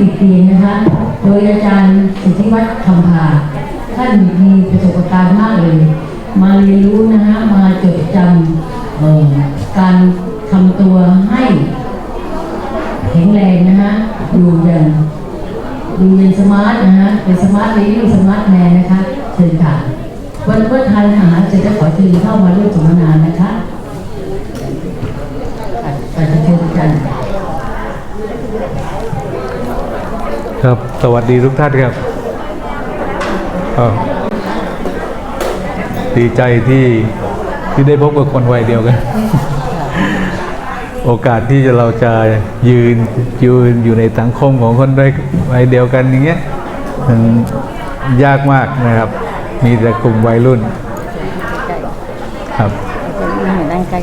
ติดเตียงนะคะ โดยอาจารย์สิทธิวัฒน์คำพาท่านมีประสบการณ์มากเลย มาเรียนรู้นะฮะมาจดจำการทำตัวให้แข็งแรงนะฮะอยู่อย่างอยู่อย่างสมาร์ทนะฮะเป็นสมาร์ทเลดี้สมาร์ทแมนนะคะเชิญค่ะวันเมื่อทานอาหารเสร็จจะขอเชิญเข้ามาร่วมสนทนานะคะค่ะการเชิญกัน ครับ สวัสดีทุกท่านครับ ดีใจที่ที่ได้พบกับคนวัยเดียวกัน โอกาสที่เราจะยืนยืนอยู่ในสังคมของคนวัยวัยเดียวกันอย่างเงี้ยมันยากมากนะครับ มีแต่กลุ่มวัยรุ่น ครับนั่งใกล้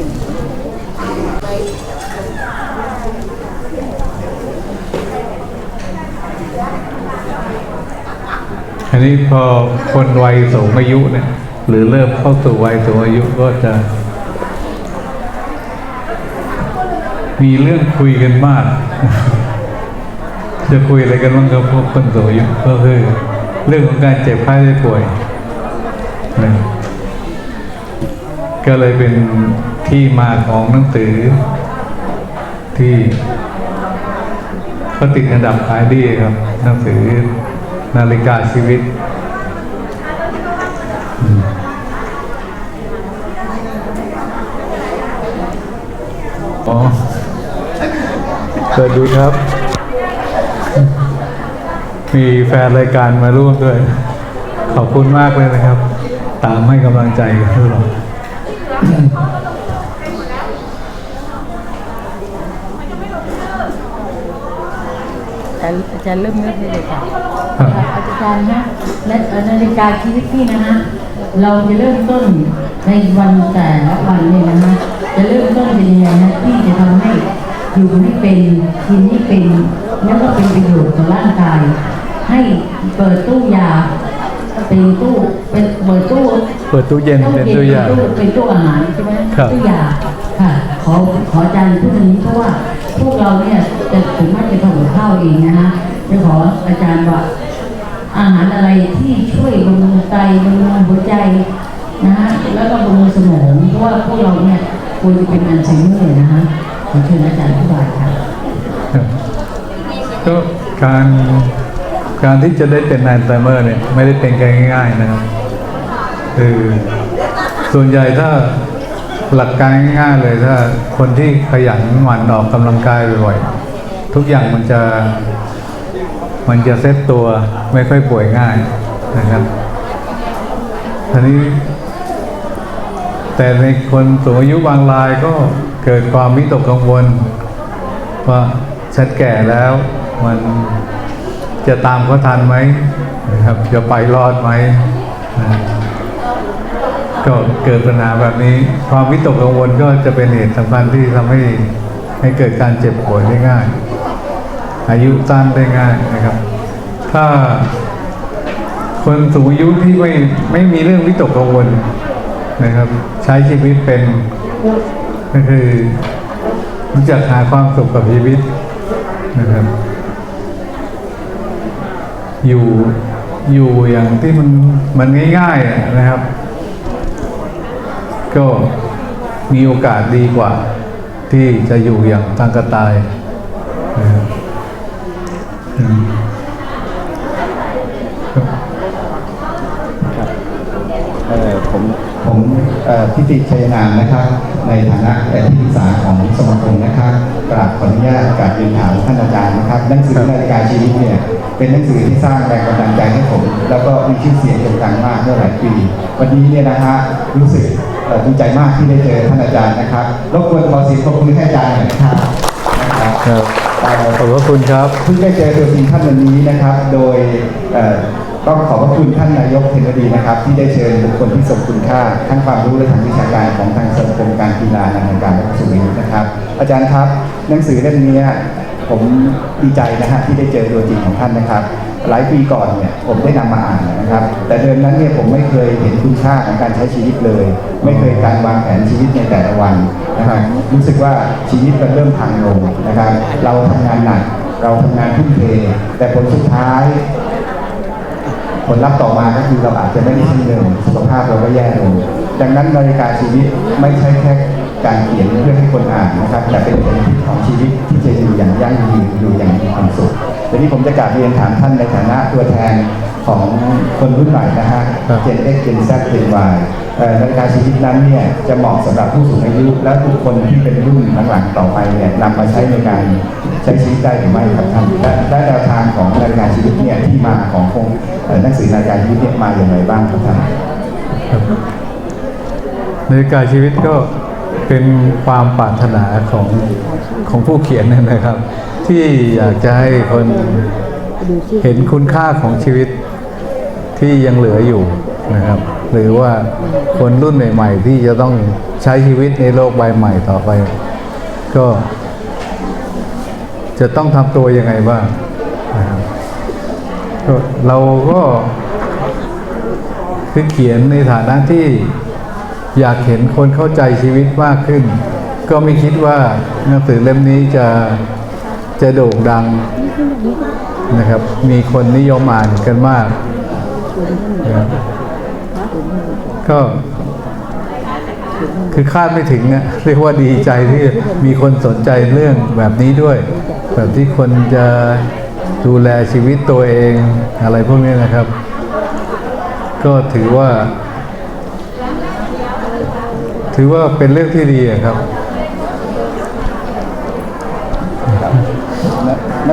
อันนี้พอคนวัยสูงอายุเนี่ยหรือเริ่มเข้าสู่วัยสูงอายุก็จะ มีเรื่องคุยกันมาก จะคุยอะไรกันบ้างกับพวกคนสูงอายุก็คือ เรื่องของการเจ็บไข้ได้ป่วยนะก็เลยเป็นที่มาของหนังสือ ที่ก็ติดอันดับขายดีครับ หนังสือ นาฬิกาชีวิตอืมอ๋อสวัสดีครับ มีแฟนรายการมาร่วมด้วย ขอบคุณมากเลยนะครับ ตามให้กำลังใจกันตลอดอาจารย์เริ่มไม่เลยค่ะ จารย์ฮะและเอ่อนาฬิกาชีวิตพี่นะฮะเราจะเริ่มต้นในวันแต่ละวันเนี่ยนะฮะจะเริ่มต้นเป็นยังไงนะที่จะทำให้อยู่ให้เป็นกินให้เป็นแล้วก็เป็นประโยชน์ต่อร่างกาย ให้เปิดตู้ยาเป็นตู้เป็นเปิดตู้เปิดตู้เย็นเป็นตู้ยาเป็นตู้เป็นตู้อาหารใช่ไหมครับตู้ยาค่ะขอขออาจารย์พูดตรงนี้เพราะว่าพวกเราเนี่ยจะถึงแม้จะทำกับข้าวเองนะฮะจะขออาจารย์ว่า อาหารอะไรที่ช่วยบำรุงไตบำรุงหัวใจนะฮะแล้วก็บำรุงสมองเพราะว่าพวกเราเนี่ยควรจะเป็นอัลไซเมอร์นะฮะขอเชิญอาจารย์อธิบายค่ะครับก็การการที่จะได้เป็นอัลไซเมอร์เนี่ยไม่ได้เป็นกันง่ายๆนะครับคือส่วนใหญ่ถ้าหลักการง่ายๆเลยถ้าคนที่ขยันหมั่นออกกำลังกายบ่อยๆทุกอย่างมันจะ มันจะเซ็ตตัวไม่ค่อยป่วยง่ายนะครับทีนี้ แต่ในคนสูงอายุบางรายก็เกิดความวิตกกังวล ว่าฉันแก่แล้วมันจะตามเขาทันไหมนะครับ จะไปรอดไหมก็เกิดปัญหาแบบนี้ ความวิตกกังวลก็จะเป็นเหตุสำคัญที่ทำให้ให้เกิดการเจ็บป่วยได้ง่าย อายุสั้นได้ง่ายนะครับ ถ้าคนสูงอายุที่ไม่ไม่มีเรื่องวิตกกังวลนะครับ ใช้ชีวิตเป็นก็คือรู้จักหาความสุขกับชีวิตนะครับ อยู่อยู่อย่างที่มันมันง่ายๆนะครับ ก็มีโอกาสดีกว่า ที่จะอยู่อย่างทางกระตายนะครับ เอ่อผมผมเอ่อพิติชัยนามนะครับ ในฐานะที่ปรึกษาของสมาคมนะครับกราบขออนุญาตกราบเรียนถามท่านอาจารย์นะครับหนังสือนาฬิกาชีวิตเนี่ยเป็นหนังสือที่สร้างแรงบันดาลใจให้ผม แล้วก็มีชื่อเสียงโด่งดังมากเมื่อหลายปีวันนี้เนี่ยนะฮะรู้สึกเอ่อดีใจมากที่ได้เจอท่านอาจารย์นะครับรบกวนขอเสียงปรบมือให้อาจารย์หน่อยนะครับนะครับ ครับเอ่อ ขอบพระคุณครับเพิ่งได้เจอตัวจริงท่านวันนี้นะครับ โดยต้องขอบพระคุณท่านนายกเทนดีนะครับ ที่ได้เชิญบุคคลที่ทรงคุณค่าทั้งความรู้และทางวิชาการของทางสมาคมการกีฬานานาการสุริยุทธ์นะครับ อาจารย์ครับหนังสือเล่มนี้ผมดีใจนะฮะที่ได้เจอตัวจริงของท่านนะครับ หลายปีก่อนเนี่ยผมได้นำมาอ่านนะครับ แต่เดิมนั้นเนี่ยผมไม่เคยเห็นคุณค่าของการใช้ชีวิตเลย ไม่เคยการวางแผนชีวิตในแต่ละวันนะครับรู้สึกว่าชีวิตมันเริ่มพังลงนะครับ เราทำงานหนักเราทำงานทุ่มเท แต่ผลสุดท้าย ผลลัพธ์ต่อมาก็คือเราอาจจะไม่ได้ชิ้นเดิมสุขภาพเราก็แย่ลงดังนั้นนาฬิกาชีวิตไม่ใช่แค่การเขียนเพื่อให้คนอ่านนะครับแต่เป็นผล ขทีนี้ผมจะกราบเรียนถามท่านในฐานะตัวแทนของคนรุ่นใหม่นะฮะครับเจน X เจน Z เจน Y เอ่อนาฬิกาชีวิตนั้นเนี่ยจะเหมาะสำหรับผู้สูงอายุ และทุกคนที่เป็นรุ่นหลังๆต่อไปเนี่ยนำมาใช้ในการใช้ชีวิตได้หรือไม่ครับท่านและและแนวทางของนาฬิกาชีวิตเนี่ยที่มาของโครงเอ่อหนังสือนาฬิกาชีวิตเนี่ยมาอย่างไรบ้างครับท่านนาฬิกาชีวิตก็เป็นความปรารถนาของของผู้เขียนเนยนะครับ ที่อยากจะให้คนเห็นคุณค่าของชีวิตที่ยังเหลืออยู่นะครับ หรือว่าคนรุ่นใหม่ๆที่จะต้องใช้ชีวิตในโลกใบใหม่ต่อไป ก็ จะต้องทำตัวยังไงบ้างนะครับเราก็คือเขียนในฐานะที่อยากเห็นคนเข้าใจชีวิตมากขึ้น ก็ไม่คิดว่าหนังสือเล่มนี้จะ จะโด่งดังนะครับ มีคนนิยมอ่านกันมากนะก็คือคาดไม่ถึงอะเรียกว่าดีใจที่มีคนสนใจเรื่องแบบนี้ด้วย แบบที่คนจะดูแลชีวิตตัวเองอะไรพวกนี้นะครับ ก็ถือว่า ถือว่าเป็นเรื่องที่ดีครับ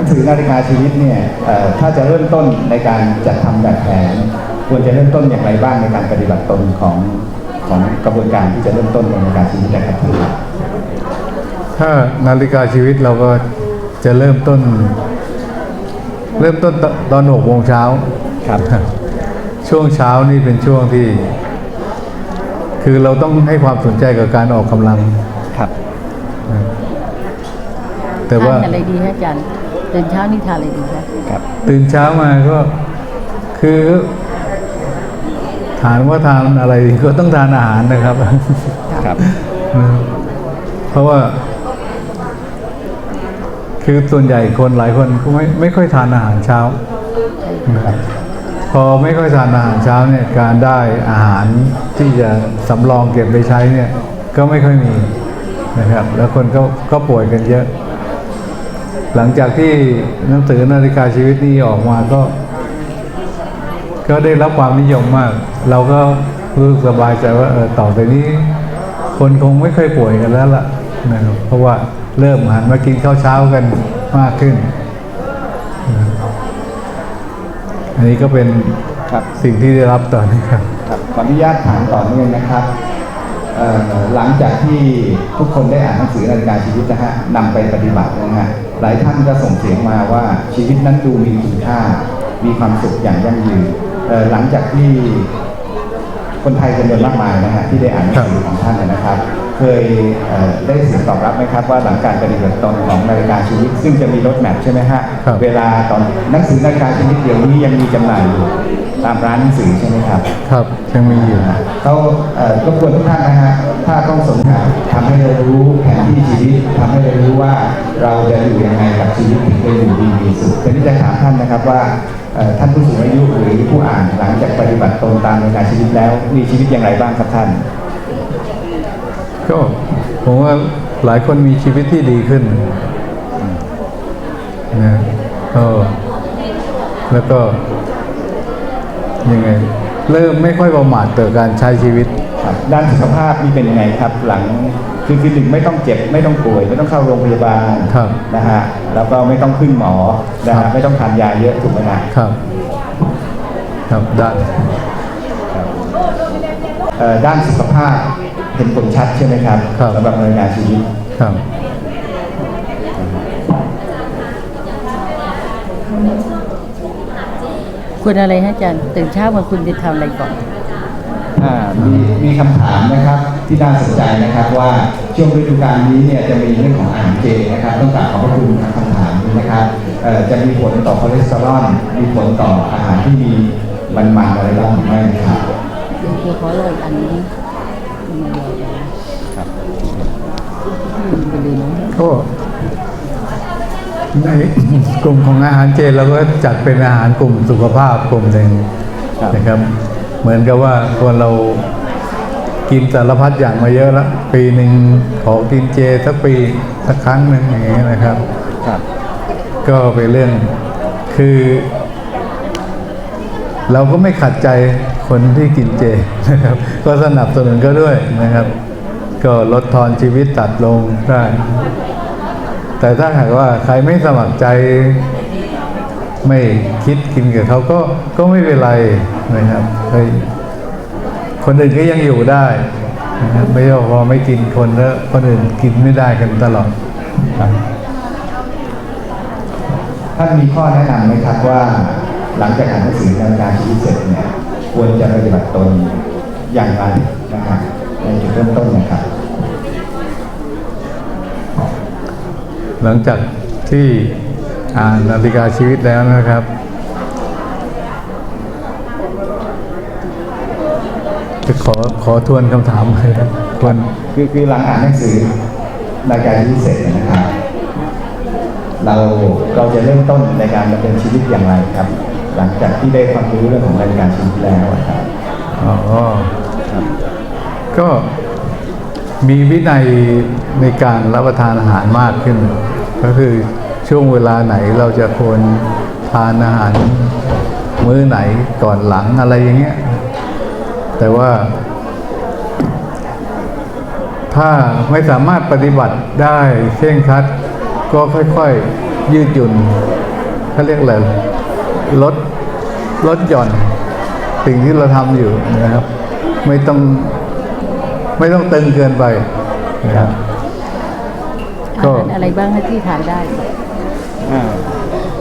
งสือนาฬิกาชีวิตเนี่ยถ้าจะเริ่มต้นในการจัดทำแบบแผน ควรจะเริ่มต้นอย่างไรบ้างในการปฏิบัติตนของของกระบวนการที่จะเริ่มต้นในนาฬิกาชีวิตนะครับท่านถ้านาฬิกาชีวิตเราก็จะเริ่มต้น เริ่มต้นตอนหกโมงเช้าครับ ช่วงเช้านี่เป็นช่วงที่ คือเราต้องให้ความสนใจกับการออกกำลังครับแต่ว่าอะไรดีฮะอาจารย์ ตื่นเช้านี่ทานอะไรดีคะครับ ตื่นเช้ามาก็คือถามว่าทานอะไรดีก็ต้องทานอาหารนะครับครับ เพราะว่า คือส่วนใหญ่คนหลายคนก็ไม่ไม่ค่อยทานอาหารเช้านะครับพอไม่ค่อยทานอาหารเช้าเนี่ยการได้อาหารที่จะสำรองเก็บไปใช้เนี่ย ก็ไม่ค่อยมีนะครับ แล้วคนก็ก็ป่วยกันเยอะ หลังจากที่หนังสือนาฬิกาชีวิตนี้ออกมาก็ ก็ได้รับความนิยมมาก เราก็รู้สึกสบายใจว่าเออต่อไปนี้ คนคงไม่เคยป่วยกันแล้วล่ะนะครับเพราะว่าเริ่มหันมากินข้าวเช้ากันมากขึ้นนะครับอันนี้ก็เป็นครับสิ่งที่ได้รับตอนนี้ครับ ครับขออนุญาตถามต่อเนื่องนะครับเอ่อ หลังจากที่ทุกคนได้อ่านหนังสือนาฬิกาชีวิตนะฮะนำไปปฏิบัตินะฮะหลายท่านก็ส่งเสียงมาว่าชีวิตนั้นดูมีคุณค่า มีความสุขอย่างยั่งยืนหลังจากที่คนไทยจำนวนมากมายนะฮะที่ได้อ่านหนังสือของท่านนะครับ เคยเอ่อได้เสียงตอบรับไหมครับว่าหลังการปฏิบัติตนของนาฬิกาชีวิต ซึ่งจะมีรถแมพใช่ไหมฮะครับเวลาตอนหนังสือนาฬิกาชีวิตเดี๋ยวนี้ยังมีจำหน่ายอยู่ตามร้านหนังสือใช่ไหมครับ ครับยังมีอยู่เขาเอ่อรบกวนทุกท่านนะฮะถ้าต้องสนใจทำให้เรารู้แผนที่ชีวิตทำให้เรารู้ว่าเราจะอยู่ยังไงกับชีวิตถึงจะอยู่ดีมีสุขทีนี้จะถามท่านนะครับว่าเอ่อท่านผู้สูงอายุหรือผู้อ่านหลังจากปฏิบัติตนตามในการชีวิตแล้ว มีชีวิตอย่างไรบ้างครับท่าน ก็ผมว่าหลายคนมีชีวิตที่ดีขึ้นนะก็แล้วก็ยังไง เริ่มไม่ค่อยประมาทต่อการใช้ชีวิตครับด้านสุขภาพนี่เป็นยังไงครับ หลังคือคือหนึ่งไม่ต้องเจ็บไม่ต้องป่วย ไม่ต้องเข้าโรงพยาบาลครับนะฮะแล้วก็ไม่ต้องพึ่งหมอนะครัฮะบไม่ต้องทานยาเยอะถูกไหมฮะครับ ครับได้เอ่อด้านสุขภาพ เห็นผลชัดใช่ไหมครับครับ สำหรับรายงานชีวิต ครับ ควรอะไรฮะอาจารย์ ตื่นเช้ามาคุณจะทำอะไรก่อน อ่ามีมีคำถามนะครับที่น่าสนใจนะครับว่าช่วงฤดูกาลนี้เนี่ยจะมีเรื่องของอาหารเจนะครับต้องกราบขอบพระคุณทางคำถามนี้นะครับเอ่อจะมีผลต่อคอเลสเตอรอลมีผลต่ออาหารที่มีมันๆอะไรบ้างหรือไม่นะครับ เดี๋ยวขอเลยอันนี้ ก็ในกลุ่มของอาหารเจเราก็จัดเป็นอาหารกลุ่มสุขภาพกลุ่มหนึ่งครับนะครับ เหมือนกับว่าคนเรากินสารพัดอย่างมาเยอะแล้วปีหนึ่งขอกินเจสักปีสักครั้งหนึ่งอย่างเงี้ยนะครับครับก็เป็นเรื่องคือ เราก็ไม่ขัดใจคนที่กินเจนะครับ ก็สนับสนุนก็ด้วยนะครับ ก็ลดทอนชีวิตตัดลงได้ แต่ถ้าหากว่าใครไม่สมัครใจ ไม่คิดกินกับเขาก็ก็ไม่เป็นไรนะครับคนอื่นก็ยังอยู่ได้นะครับไม่ใช่พอไม่กินคนแล้ว คนอื่นกินไม่ได้กันตลอดท่านมีข้อแนะนำไหมครับว่า หลังจากอ่านหนังสือนาฬิการชีวิตเสร็จเนี่ยควรจะปฏิบัติตนอย่างไรนะครับในจุดเริ่มต้นนะครับ หลังจากที่อ่านนาฬิกาชีวิตแล้วนะครับ จะขอขอทวนคำถามเลยครับทวนคือคือหลังอ่านหนังสือนาฬิกาชีวิตเสร็จเนี่ยนะครับ เราเราจะเริ่มต้นในการดำเนินชีวิตอย่างไรครับ หลังจากที่ได้ความรู้เรื่องของนาฬิกาชีวิตแล้วอะครับอ๋อก็มีวินัยในการรับประทานอาหารมากขึ้น ก็คือช่วงเวลาไหนเราจะควรทานอาหารมื้อไหนก่อนหลังอะไรอย่างเงี้ย แต่ว่า ถ้าไม่สามารถปฏิบัติได้เคร่งครัด ก็ค่อยๆยืดหยุ่นเขาเรียกอะไรลดลดหย่อนสิ่งที่เราทำอยู่นะครับ ไม่ต้องไม่ต้องตึงเกินไปนะครับ อาก็หารอะไรบ้างที่ทานได้ อ่า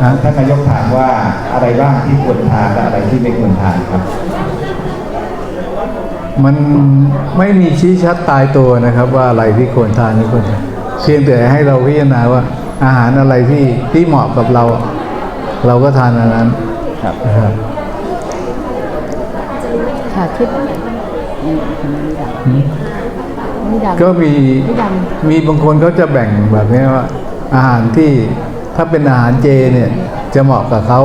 อะท่านนายกถามว่าอะไรบ้างที่ควรทานและอะไรที่ไม่ควรทานครับ มันไม่มีชี้ชัดตายตัวนะครับ ว่าอะไรที่ควรทานไม่ควรทานเพียงแต่ให้เราพิจารณาว่า อาหารอะไรที่ที่เหมาะกับเรา เราก็ทานอันนั้นครับ นะครับค่ะคิดไม่ ดังไม่ดังก็มีไม่ดังมีบางคนเขาจะแบ่งแบบนี้ว่า อาหารที่ถ้าเป็นอาหารเจเนี่ยจะเหมาะกับเขา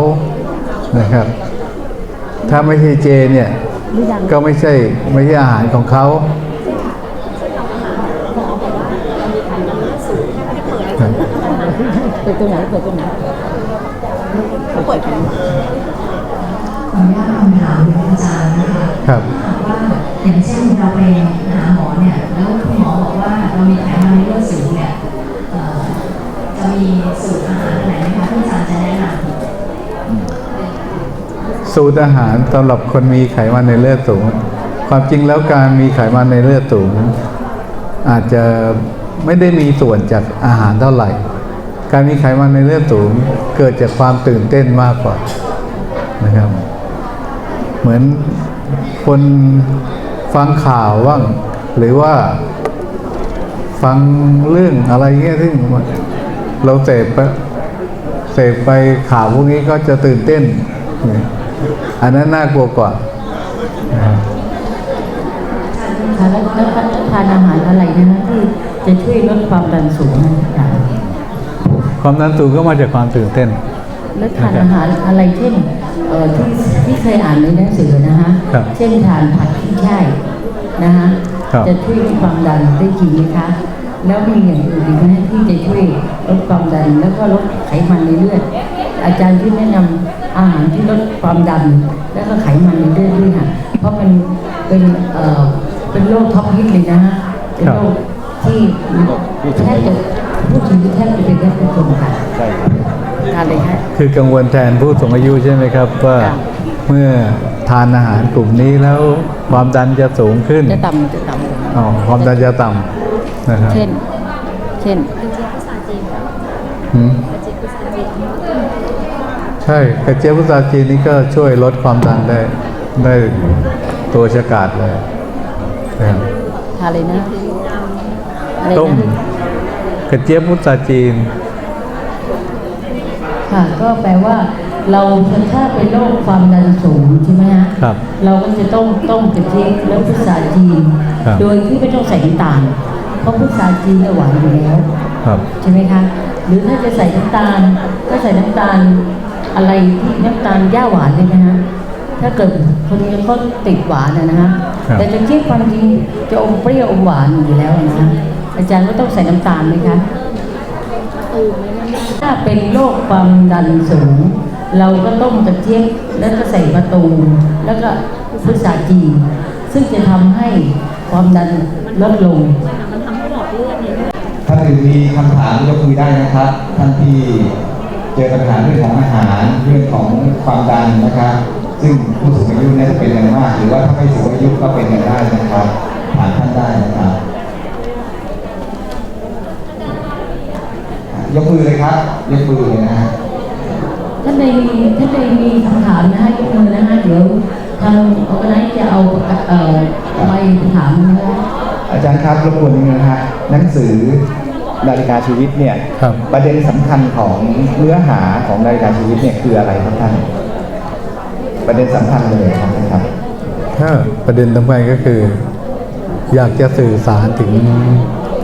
นะครับ ถ้าไม่ใช่เจเนี่ยไม่ดังก็ไม่ใช่ไม่ใช่อาหารของเขาครับเปิดตรงไหนเปิดตรงไหนเขาเปิดตรงไหนขออนุญาตคำถามของอาจารย์นะคะครับว่า อย่างเช่นเราไปหาหมอเนี่ยแล้วคุณหมอบอกว่าเรามีไขมันในเลือดสูงเนี่ยจะมีสูตรอาหารไหนไหมคะที่อาจารย์จะแนะนำสูตรอาหารสำหรับคนมีไขมันในเลือดสูง ความจริงแล้วการมีไขมันในเลือดสูง อาจจะไม่ได้มีส่วนจากอาหารเท่าไหร่ การมีไขมันในเลือดสูงเกิดจากความตื่นเต้นมากกว่านะครับ เหมือนคน ฟังข่าวว่างหรือว่าฟังเรื่องอะไรเงี้ยซึ่งเราเสพไปเสพไปข่าวพวกนี้ก็จะตื่นเต้น อันนั้นน่ากลัวกว่านะครับค่ะแล้วแล้วทานอาหารอะไรนะที่จะช่วยลดความดันสูงนะอาจารย์ความดันสูงก็มาจากความตื่นเต้น แล้วทานอาหารอะไรเช่นเอ่อที่ที่เคยอ่านในหนังสือนะฮะครับเช่นทานผักที่ใช่ นะฮะครับจะช่วยลดความดันได้จริงไหมคะ แล้วมีอย่างอื่นอีกไหมที่จะช่วยลดความดันแล้วก็ลดไขมันในเลือด อาจารย์ที่แนะนำอาหารที่ลดความดัน แล้วก็ไขมันในเลือดด้วยค่ะ เพราะมันเป็นเอ่อเป็นโรคท็อปฮิตเลยนะฮะเป็นโรคที่แทบจะผู้สูงอายุแทบจะเป็นแทบทุกคนค่ะใช่ครับทานเลยค่ะคือกังวลแทนผู้สูงอายุใช่ไหมครับว่าค่ะ เมื่อทานอาหารกลุ่มนี้แล้วความดันจะสูงขึ้น จะต่ำจะต่ำอ๋อความดันจะต่ำนะครับเช่น เช่นหืมใช่กระเจี๊ยบพุทราจีนนี่ก็ช่วยลดความดันได้ ได้ตัวฉกาดเลยนะครับทานเลยนะอะไรต้มนะกระเจี๊ยบพุทราจีนค่ะก็แปลว่า เราถ้าเป็นโรคความดันสูงใช่ไหมฮะครับ เราก็จะต้องต้มกระเจี๊ยบแล้วพุทราจีนครับโดยที่ไม่ต้องใส่น้ำตาล เพราะพุทราจีนเนี่ยหวานอยู่แล้วครับใช่ไหมคะถหรือถ้าจะใส่น้ำตาลก็ใส่น้ำตาลอะไรที่น้ำตาลย่าหวานเลยนะฮะถ้าเกิดคนนี้เขาติดหวานนะนะฮะครับแต่จะเทียบความจริงจะอมเปรี้ยวอมหวานอยู่แล้วนะฮะอาจารย์ก็ต้องใส่น้ำตาลไหมคะถ้าเป็นโรคความดันสูง เราก็ต้มกระเจี๊ยบแล้วก็ใส่ประตูมแล้วก็พุทราจีนซึ่งจะทำให้ความดันลดลงท่านอื่นมีคำถามยกมือได้นะครับ ท่านที่เจอปัญหาเรื่องของอาหารเรื่องของความดันนะครับ ซึ่งผู้สูงอายุเนี่ยจะเป็นกันมาก หรือว่าถ้าไม่สูงอายุก็เป็นกันได้นะครับถามท่านได้นะครับยกมือเลยครับ ยกมือเลยนะฮะ ดมีท่านใดมีคำถามนะฮะยกมือนะฮะเดี๋ยวทางออแกไนซ์จะเอาเอ่อใบถามนะฮะอาจารย์ครับรบกวนนิดนึงนะฮะหนังสือนาฬิกาชีวิตเนี่ยครับ ประเด็นสำคัญของเนื้อหาของนาฬิกาชีวิตเนี่ยคืออะไรครับท่าน ประเด็นสำคัญเลยครับท่านครับ ถ้าประเด็นสำคัญก็คือ อยากจะสื่อสารถึง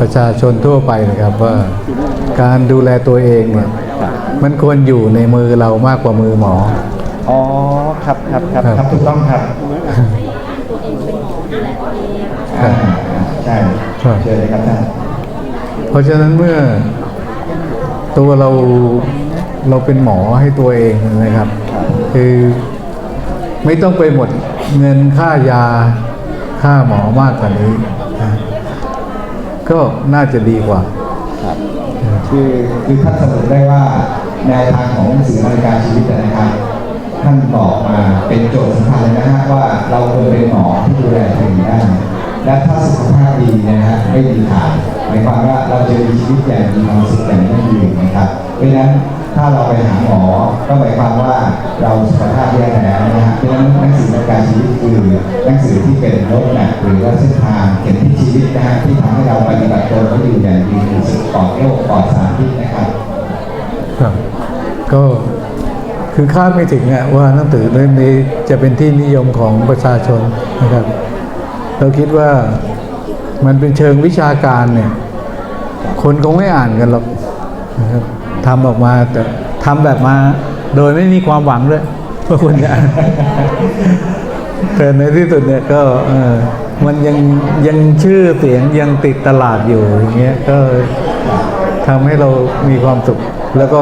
ประชาชนทั่วไปนะครับว่า การดูแลตัวเองเนี่ย มันควรอยู่ในมือเรามากกว่ามือหมอ อ๋อครับครับครับครับครับ ถูกต้องครับอ่าใช่ครับ เชิญเลยครับท่านเพราะฉะนั้นเมื่อตัวเราเราเป็นหมอให้ตัวเองนะครับ คือไม่ต้องไปหมดเงินค่ายาค่าหมอมากกว่านี้นะก็น่าจะดีกว่า ครับ คือคือท่านเสนอได้ว่า แนวทางของหนังสือนาฬิกาชีวิตนะครับ ท่านบอกมาเป็นโจทย์สำคัญเลยนะฮะว่าเราควรเป็นหมอที่ดูแลตัวเองได้และถ้าสุขภาพดีนะฮะไม่มีขาดหมายความว่าเราจะมีชีวิตอย่างมีความสุขอย่างยั่งยืนนะครับเพราะฉะนั้นถ้าเราไปหาหมอก็หมายความว่าเราสุขภาพแย่แล้วนะฮะเพราะฉะนั้นหนังสือนาฬิกาชีวิตคือหนังสือที่เป็นรถแมพหรือว่าเส้นทางเข็มทิศชีวิตนะฮะที่ทำให้เราปฏิบัติตัวก็อยู่อย่างดีมีสุขปลอดโรคปลอดสารพิษนะครับ ครับก็คือคาดไม่ถึงอะว่าหนังสือเล่มนี้จะเป็นที่นิยมของประชาชนนะครับ เราคิดว่ามันเป็นเชิงวิชาการเนี่ย คนคงไม่อ่านกันหรอกนะครับทำออกมาแต่ทำแบบมาโดยไม่มีความหวังด้วยว่าคุณจะอ่านแต่ในที่สุดเนี่ยก็มันยังยังชื่อเสียงยังติดตลาดอยู่อย่างเงี้ยก็ทำให้เรามีความสุข แล้วก็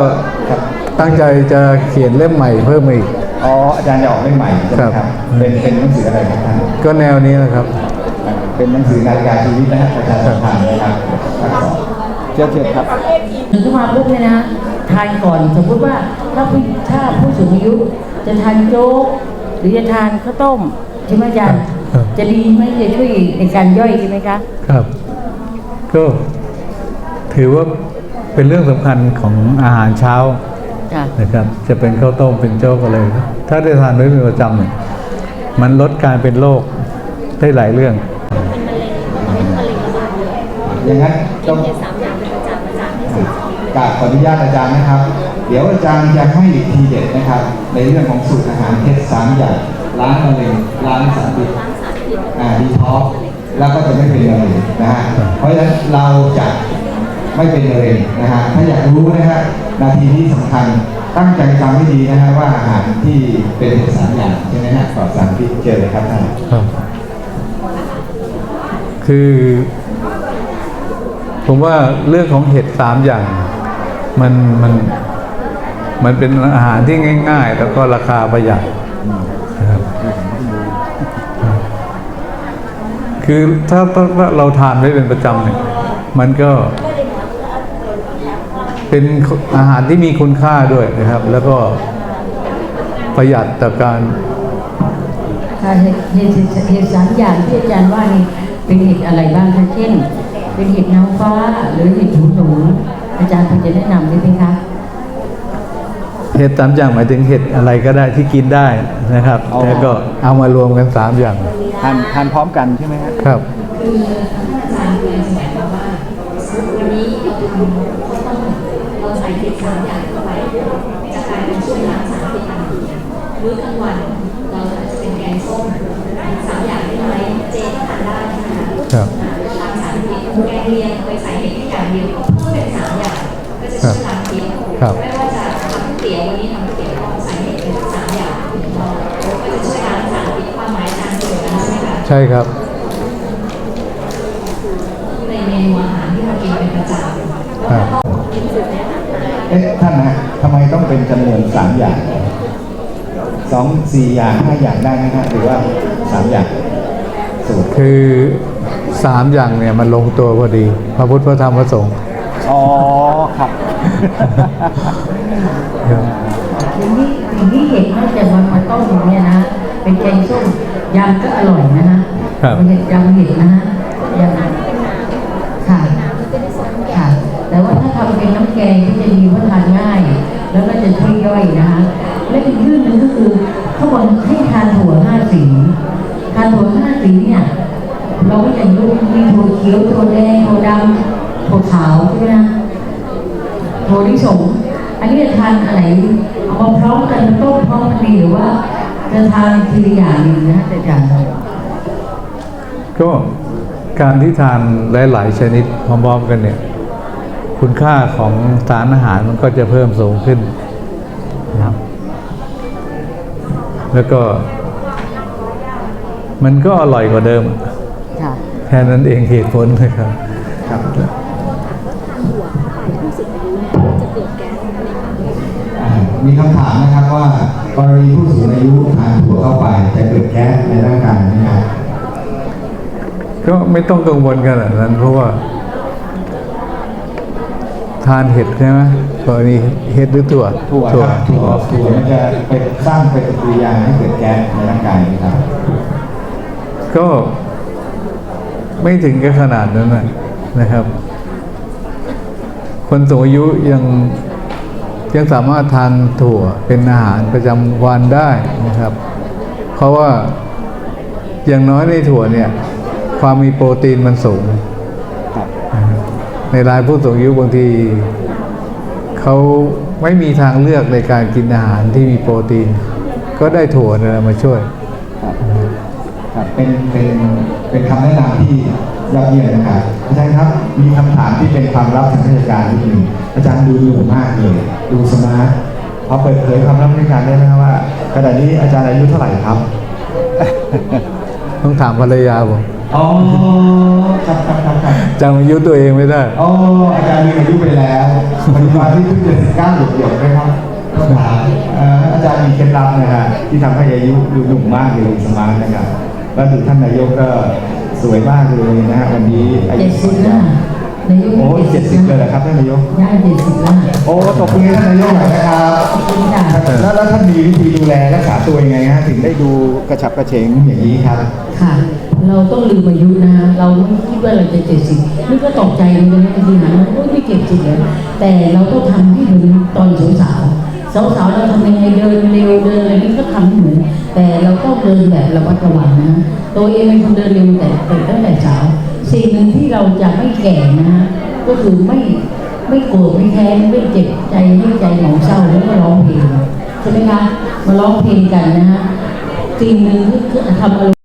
ตั้งใจจะเขียนเล่มใหม่เพิ่มมาอีก อ๋ออาจารย์จะออกเล่มใหม่ใช่ไหมคครัรับ บ เป็นเป็นหนังสืออะไรครับท่าน ก็แนวนี้นะครับ เป็นหนังสือนาฬิกาชีวิตนะฮะประชาสัมพันธ์นะครับภาคสองเชิญเชิญครับ ถึงเข้ามาปุ๊บเนี่ยนะทานก่อนสมมติว่าถ้าผู้ถ้าผู้สูงอายุจะทานโจ๊กหรือจะทานข้าวต้มใช่ไหมอาจารย์ครับ จะดีไหมจะช่วยในการย่อยใช่ไหมคะ ครับ ก็ถือว่า เป็นเรื่องสำคัญของอาหารเช้าจ้ะนะครับ จะเป็นข้าวต้มเป็นโจ๊กอะไรถ้าได้ทานด้วยเป็นประจำเนี่ยมันลดการเป็นโรคได้หลายเรื่องอย่างนั้นต้องกราบขออนุญาตอาจารย์นะครับ เดี๋ยวอาจารย์จะให้ทีเด็ดนะครับ ในเรื่องของสูตรอาหารเพชรสามอย่างล้างมะเร็งล้างสารพิษอ่าดีท็อกซ์แล้วก็จะไม่เป็นมะเร็งนะฮะเพราะฉะนั้นเราจะ ไม่เป็นมะเร็งนะฮะถ้าอยากรู้นะฮะนาทีนี้สำคัญตั้งใจจำให้ดีนะฮะว่าอาหารที่เป็นเพชรสามอย่างใช่ไหมฮะปลอดสารพิษเจอเลยครับท่านคือ ผมว่าเรื่องของเห็ดสามอย่าง มันมันมันเป็นอาหารที่ง่าย ๆ แล้วก็ราคาประหยัดนะครับคือถ้าถ้าเราทานไว้เป็นประจำเนี่ยมันก็ เป็นอาหารที่มีคุณค่าด้วยนะครับ แล้วก็ประหยัดต่อการค่ะเห็ดเห็ดเห็ดสามอย่างที่อาจารย์ว่านี่เป็นเห็ดอะไรบ้างคะเช่น เป็นเห็ดนางฟ้าหรือเห็ดหูหนูอาจารย์พอจะแนะนำได้ไหมคะเห็ดสามอย่างหมายถึงเห็ดอะไรก็ได้ที่กินได้นะครับอ๋อ แล้วก็เอามารวมกันสามอย่างทานทานพร้อมกันใช่ไหมฮะครับ วันนี้ เราทำข้าวต้มเราใส่เห็ดสามอย่างเข้าไปจะกลายเป็นช่วยล้างสารพิษทันทีมื้อกลางวันเราอาจจะเป็นแกงส้มสามอย่างที่ทำไมเจนทานได้นะคะครับล้างสารพิษแกงเลียงไปใส่เห็ดแค่อย่างเดียวก็เพิ่มเป็นสามอย่างก็จะช่วยล้างครับไม่ว่าจะทำก๋วยเตี๋ยววันนี้ทำก๋วยเตี๋ยวใส่เห็ดเป็นสามอย่างก็จะช่วยล้างสารพิษความหมายอางจารย์คือแบบนั้นใช่ไหมคะใช่ครับในเมนูอาหารที่เรากินเป็นประจำครับ เอ๊ะท่านนะทำไมต้องเป็นจำนวนสามอย่างสองสี่อย่างห้าอย่างได้ไหมฮะหรือว่าสามอย่างสูตรคือสามอย่างเนี่ยมันลงตัวพอดี พระพุทธพระธรรมพระสงฆ์อ๋อครับครับอย่างนี้อย่างนี้เห็ดนอกจากมันมาต้มอย่างเนี้ยนะเป็นแกงส้มยำก็อร่อยนะฮะครับเป็นเห็ดยำเห็ดนะฮะยำ เป็นน้ำแกงที่จะดีว่าทานง่าย แล้วก็จะช่วยย่อยนะฮะและอีกเรื่องหนึงก็คือเขาบอกให้ทานถั่วห้าสีทานถั่วห้าสีเนี่ยเราก็จะรู้มีถั่วเขียวถั่วแดงถั่วดำถั่วขาวใช่ไหมฮะโทนิสงอันนี้จะทานอะไรเอามาพร้อมกันต้มพร้อมกันดีหรือว่าจะทานทีละอย่างนึงนะอาจารย์ก็การที่ทานหลาย ๆ ชนิดพร้อมๆกันเนี่ย คุณค่าของสารอาหารมันก็จะเพิ่มสูงขึ้นนะครับแล้วก็ มันก็อร่อยกว่าเดิมค่ะแค่นั้นเองเหตุผลนะครับครับอ่ามีคำถามนะครับว่ากรณีผู้สูงอายุทานถั่วเข้าไปจะเกิดแก๊สในร่างกายไหมครับก็ไม่ต้องกังวลขนาดนั้นเพราะว่า ทานเห็ดใช่ไหมกรณีเห็ดหรือถั่วถั่วครับถั่วถั่วมันจะเป็นสร้างปฏิกิริยาให้เกิดแก๊สในร่างกายไหมครับ ก็ไม่ถึงกับขนาดนั้นนะนะครับ คนสูงอายุยังยังสามารถทานถั่วเป็นอาหารประจำวันได้นะครับ เพราะว่าอย่างน้อยในถั่วเนี่ย ความมีโปรตีนมันสูงครับนะครับ ในรายผู้สูงอายุบางทีเขาไม่มีทางเลือกในการกินอาหารที่มีโปรตีน ก็ได้ถั่วเนี่ยมาช่วยครับครับเป็นเป็นเป็นคำแนะนำที่ยอดเยี่ยมนะครับอาจารย์ครับมีคำถามที่เป็นความลับทางราชการนิดหนึ่งอาจารย์ดูหนุ่มมากเลยดูสมาร์ทพอเปิดเผยความลับราชการได้ไหมครับว่าขณะนี้อาจารย์อายุเท่าไหร่ครับ ต้องถามภรรยาผม อ๋อครับครับครับครับจำอายุตัวเองไม่ได้ อ๋ออาจารย์มีอายุไปแล้วปัจจุบันที่เพิ่งจะสิบเก้าหยกหยกไหมครับต้องถามเอ่ออาจารย์มีเคล็ดลับนะฮะที่ทำให้อายุดูหนุ่มมากเลยสมาร์ทนะครับแล้วดูท่านนายกก็สวยมากเลยนะฮะวันนี้อาเจ็ยุดสิบแล้วนะนายกโอ้เจ็ดสิบเลยเหรอครับท่านนายกย่างเจ็ดสิบแล้วนะโอ้ตบมือให้ท่านนายกหน่อยนะครับ ขอบคุณค่ะแล้วแล้วท่านมีวิธีดูแลรักษาตัวยังไงฮะถึงได้ดูกระฉับกระเฉงอย่างนี้ครับ ค่ะ เราต้องลืมอายุนะ เราไม่คิดว่าเราจะเจ็ดสิบนี่ก็ตกใจเหมือนกันนะบางทีหันมาโอ้ยไม่เจ็ดสิบเลยแต่เราต้องทำให้เหมือนตอนสาวสาวสาวเราทำยังไงเดินเร็วเดินอะไรนี่ก็ทำเหมือน แต่เราต้องเดินแบบระมัดระวังนะ ตัวเองเป็นคนเดินเร็วแต่แต่ตั้งแต่สาวสิ่งหนึ่งที่เราจะไม่แก่นะฮะก็คือไม่ไม่โกรธไม่แค้นไม่เจ็บใจไม่ใจเหงาเศร้าแล้วก็ร้องเพลงใช่ไหมคะมาร้องเพลงกันนะฮะสิ่งหนึ่งคือทำอารมณ์